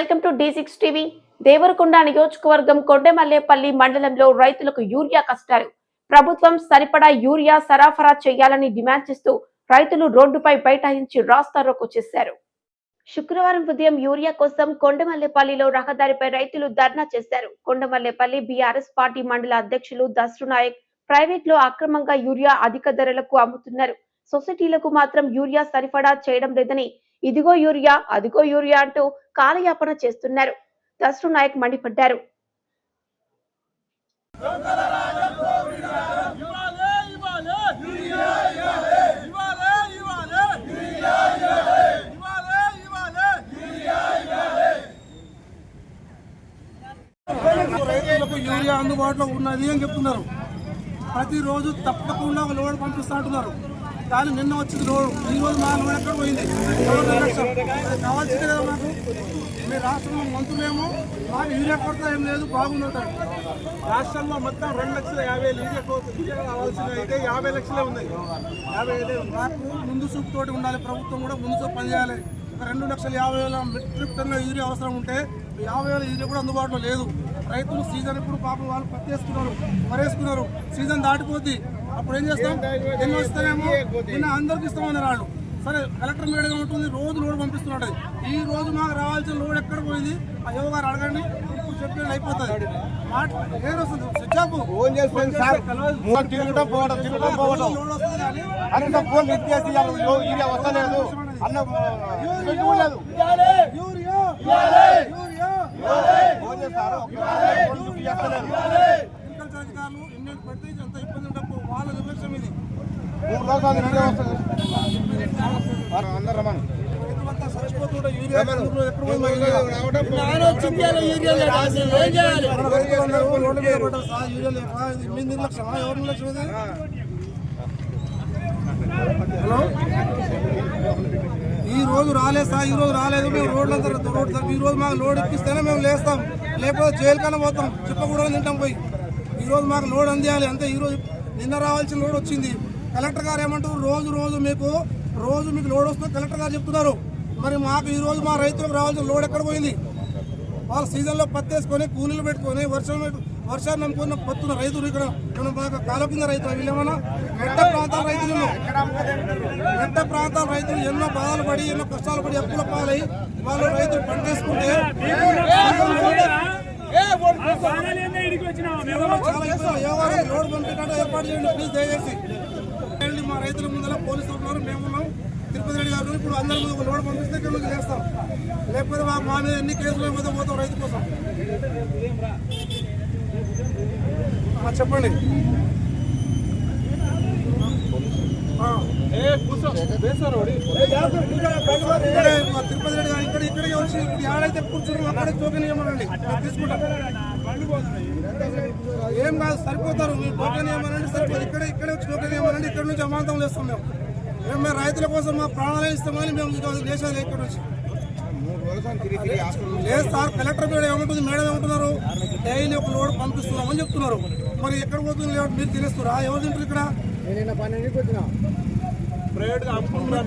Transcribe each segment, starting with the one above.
Welcome to the six TV. Devarakonda నియోజకవర్గం కొండమల్లేపల్లి మండలంలో రైతులకు యూరియా కష్టాలు. ప్రభుత్వం సరిపడా యూరియా సరఫరా చేయాలని డిమాండ్ చేస్తూ రైతులు రోడ్డుపై బైఠాయించి రాస్తారోకు చేశారు. శుక్రవారం ఉదయం యూరియా కోసం కొండమల్లేపల్లిలో రహదారిపై రైతులు ధర్నా చేశారు. కొండమల్లేపల్లి బీఆర్ఎస్ పార్టీ మండల అధ్యక్షులు దస్రు నాయక్ ప్రైవేట్లో అక్రమంగా యూరియా అధిక ధరలకు అమ్ముతున్నారు. సొసైటీలకు మాత్రం యూరియా సరఫరా చేయడం లేదని ఇదిగో యూరియా అదిగో యూరియా అంటూ కాలయాపన చేస్తున్నారు. దస్రు నాయక్ మండిపడ్డారు. రైతులకు యూరియా అందుబాటులో ఉన్నది అని చెప్తున్నారు. ప్రతిరోజు తప్పకుండా ఒక లోడ్ పంపిస్తూ అంటున్నారు. కానీ నిన్న వచ్చింది లోడ్ ఈ రోజు మా లోడ్ ఎక్కడ పోయింది? కావాల్సింది కదా మాకు. మీ రాష్ట్రంలో మంత్రులేమో మాకు యూరియా కొరత ఏం లేదు బాగుందంటారు రాష్ట్రంలో మొత్తం రెండు లక్షల యాభై యూరియా కొరత యూరియా కావాల్సింది అయితే యాభై లక్షలే ఉన్నాయి. యాభై వేలే మాకు ముందు చూపు తోటి ఉండాలి ప్రభుత్వం కూడా ముందు చూపు పనిచేయాలి. ఒక రెండు లక్షల యాభై వేల మెట్రిక్ టన్నుల యూరియా అవసరం ఉంటే యాభై వేల యూరియా కూడా అందుబాటులో లేదు. రైతులు సీజన్ ఇప్పుడు పాపం వాళ్ళు పత్తి వేసుకున్నారు మరేసుకున్నారు సీజన్ దాటిపోద్ది. అప్పుడు ఏం చేస్తాం? ఎన్ని వస్తేనేమో నిన్న అందరికి ఇస్తామన్నారు వాళ్ళు. సరే కలెక్టర్ మేడగా ఉంటుంది రోజు లోడ్ పంపిస్తున్నాడు. ఈ రోజు మాకు రావాల్సిన లోడ్ ఎక్కడ పోయింది? ఆ యువ గారు అడగండి ఇప్పుడు అయిపోతుంది. అన్న ఫోన్ ఎత్తేసి యూరియా వస్తలేదు. అన్న ఇబ్బంది కూడా లేదు యూరియా యూరియా ఫోన్ చేస్తారు ఫోన్ లిఫ్ట్ చేస్తలేదు అగ్రికల్చర్ అధికారులు ఇండియన్ పెడితే ఇది ఎంత ఇబ్బంది ఉండకపో వాళ్ళ నిర్లక్ష్యం ఇది మూడు రోజులు యూరియా వస్తుంది అందరు రమ్మను రైతులంతా చచ్చిపోతుంటే యూరియా ఎక్కడ రోడ్డు సార్ ఎవరి హలో ఈ రోజు రాలేదు సార్ ఈ రోజు రాలేదు మేము రోడ్లంతా రోడ్ ఈ రోజు మాకు లోడ్ ఇప్పిస్తేనే మేము లేస్తాం లేకపోతే జైలు కన్నా పోతాం చిప్పకూడదు తింటాం పోయి ఈ రోజు మాకు లోడ్ అందియాలి. అంతే ఈ రోజు నిన్న రావాల్సిన లోడ్ వచ్చింది. కలెక్టర్ గారు ఏమంటారు రోజు రోజు మీకు రోజు మీకు లోడ్ వస్తుంది కలెక్టర్ గారు చెప్తున్నారు మరి మాకు ఈ రోజు మా రైతులకు రావాల్సిన లోడ్ ఎక్కడ పోయింది వాళ్ళు సీజన్లో పత్తి వేసుకొని కూలీలు పెట్టుకొని వర్షం వర్షాన్ని నమ్ముకున్న పత్తున్న రైతులు ఇక్కడ మనం బాగా కాలం కింద రైతులు వీళ్ళేమన్నా మెట్ట ప్రాంతాల రైతులు మెట్ట ప్రాంతాల రైతులు ఎన్నో బాధలు పడి ఎన్నో కష్టాలు పడి అప్పుల పాలై వాళ్ళు రైతులు పంట వేసుకుంటే చాలా ఇష్టం ఎవరు రోడ్డు పంపించడం ఏర్పాటు చేయండి ప్లీజ్ దయచేసి మా రైతుల ముందర పోలీసులు ఉన్నారు మేము ఉన్నాం. తిరుపతి రెడ్డి గారు ఇప్పుడు అందరి ముందు ఒక లోడ్ పంపిస్తే ఇక్కడ చేస్తాం. లేకపోతే మా మీద ఎన్ని కేసులు అయిపోతే పోతాం రైతు కోసం. చెప్పండి. తిరుపతి రెడ్డి గారు ఇక్కడ ఇక్కడికి వచ్చి ఇప్పుడు ఏడైతే కూర్చున్నాం అక్కడే నేను తీసుకుంటాం. ఏం కాదు సరిపోతారు. మీరు టోకెన్ ఇవ్వమనండి సరిపోదు. ఇక్కడ ఇక్కడే వచ్చి టోకెన్ ఇవ్వమనండి. ఇక్కడ నుంచి అమాంతం లేస్తాం మేము. మేము మేము రైతుల కోసం మా ప్రాణాలే ఇస్తామని మేము దేశాలు ఇక్కడ వచ్చి లేదు సార్ కలెక్టర్ మేడం ఏమంటుంది? మేడం ఏమంటున్నారు? డైలీ ఒక లోడ్ పంపిస్తున్నామని చెప్తున్నారు. మరి ఎక్కడ పోతుంది మీరు తినేస్తారా ఎవరు తింటారు ఇక్కడ?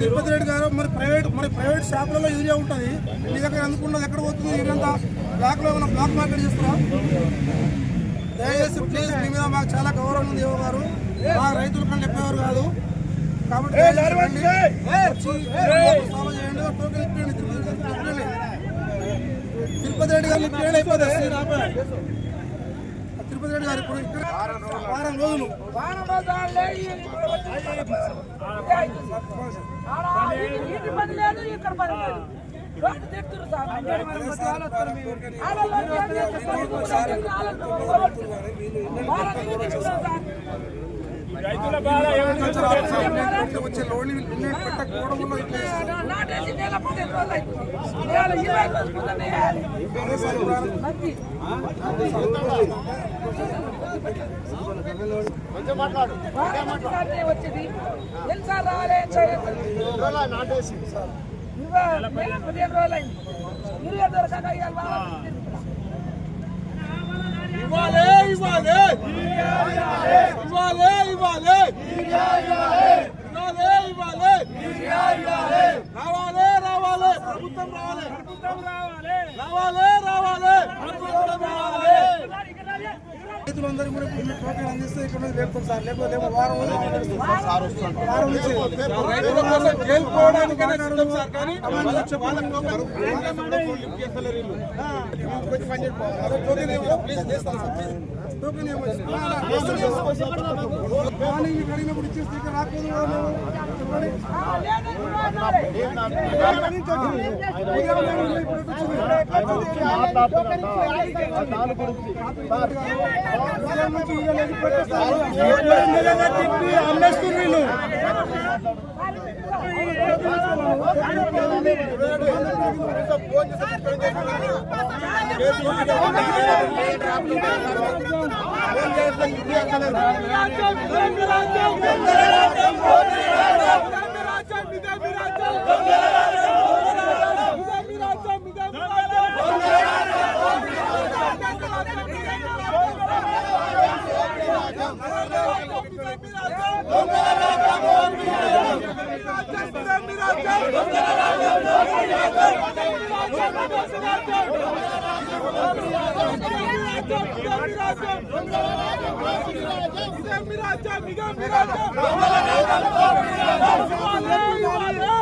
తిరుపతి రెడ్డి గారు మరి ప్రైవేట్ మరి ప్రైవేట్ షాపులలో యూరియా ఉంటుంది మీ దగ్గర ఎందుకున్నది ఎక్కడ పోతుంది ఇదంతా బ్లాక్లో ఏమైనా బ్లాక్ మార్కెట్ చేస్తారా దయచేసి ప్లీజ్ మీ మీద మాకు చాలా గౌరవం ఉంది యువ గారు మా రైతుల కన్నా ఎక్కువవారు కాదు కాబట్టి సాల్వ్ చేయండి టోకెన్ తిరుపతి రెడ్డి గారు అయిపోతుంది ఆపేయండి. తిరుపతి రెడ్డి గారు ఇప్పుడు ఇక్కడ వారం రోజులు ఇండియన్ వచ్చే లోన్ ఇండియన్ పెట్టకపోవడం వల్ల ఇట్లా వచ్చేది. ఎన్నిసార్లు రావాలి నెల పదిహేను దొరకక. ఇవ్వాలే ఇవ్వాలే ఇవ్వాలే. ఇవ్వాలే ఇవ్వాలే. రావాలే రావాలే. ప్రభుత్వం రావాలి. ప్రభుత్వం రావాలి. రావాలి రావాలి. ప్రభుత్వం రావాలి. రైతులందరికీ కూడా ఇప్పుడు టోకెన్ అందిస్తే ఇక్కడ లేపుతాం సార్ లేకపోతే వారం. వారం నుంచి. రైతుల కోసం జైలు పోవడానికైనా సిద్ధం సార్ కానీ వాళ్ళకి చెప్పాలి. టోకెన్ ఏమో ప్లీజ్ చేస్తాను సార్ ప్లీజ్. టోకెన్ ఏమో మార్నింగ్ మీకు అడిగినప్పుడు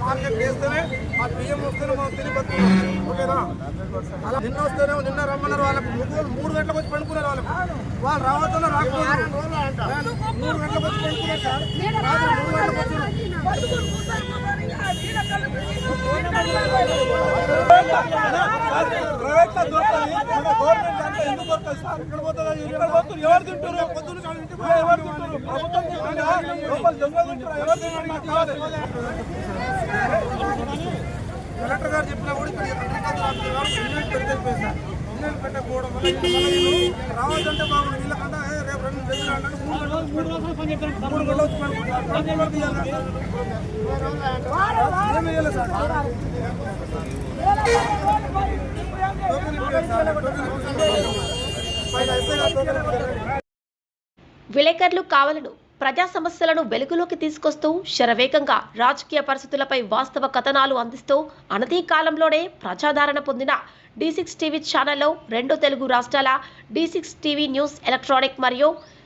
మార్కెట్ చేస్తేనే ఆ బియ్యం వస్తేనే మనం తిని ఓకేనా అలా నిన్న వస్తేనే నిన్న రమ్మన్నారు వాళ్ళకు మూడు మూడు గంటలకు వచ్చి పండుకున్నారు వాళ్ళకు వాళ్ళు రావద్దన్నా రాకపోతే మూడు గంటలకు వచ్చి పండుకున్నారు సార్ మూడు గంటలకు వచ్చి ప్రైవేట్లో దొరుకుతుంది మన గవర్నమెంట్ దాంట్లో ఎందుకు దొరకదు సార్ ఇక్కడ ఇక్కడ పోతుంది ఎవరు తింటారు ఎవరు తింటారు ప్రభుత్వం లోపల తింటారా ఎవరు తింటారు కలెక్టర్ గారు చెప్పినా కూడా ఇక్కడ అగ్రికల్చర్ ఆఫీసర్ గారు పెడితే సార్ పెట్టకపోవడం వల్ల బాగుంది వీళ్ళకంటే విలేకరులు కావలను ప్రజా సమస్యలను వెలుగులోకి తీసుకొస్తూ శరవేగంగా రాజకీయ పరిస్థితులపై వాస్తవ కథనాలు అందిస్తూ అనతి కాలంలోనే ప్రజాదరణ పొందిన డి సిక్స్ టీవీ ఛానల్లో రెండు తెలుగు రాష్ట్రాల the six TV news electronic మరియు